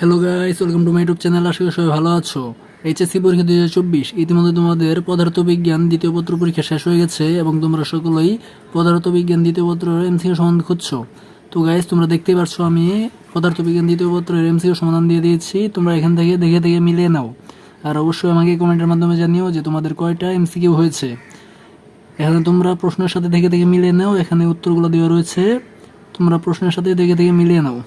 Hello guys welcome to my YouTube channel আশা করি সবাই ভালো আছো। এইচএসসি পরীক্ষা দুই হাজার চব্বিশ, ইতিমধ্যে তোমাদের পদার্থবিজ্ঞান দ্বিতীয় পত্র পরীক্ষা শেষ হয়ে গেছে এবং তোমরা সকলেই পদার্থবিজ্ঞান দ্বিতীয় পত্রের এমসিকিউ সমাধান খুঁজছো। তো গাইস তোমরা দেখতেই পাচ্ছ আমি পদার্থবিজ্ঞান দ্বিতীয় পত্রের এমসিকিউ সমাধান দিয়ে দিয়েছি, তোমরা এখান থেকে দেখে দেখে মিলিয়ে নাও। আর অবশ্যই আমাকে কমেন্টের মাধ্যমে জানিও যে তোমাদের কয়টা এমসিকিউ হয়েছে। এখানে তোমরা প্রশ্নের সাথে দেখে দেখে মিলিয়ে নাও, এখানে উত্তরগুলো দেওয়া রয়েছে। তোমরা প্রশ্নের সাথে দেখে দেখে মিলিয়ে নাও।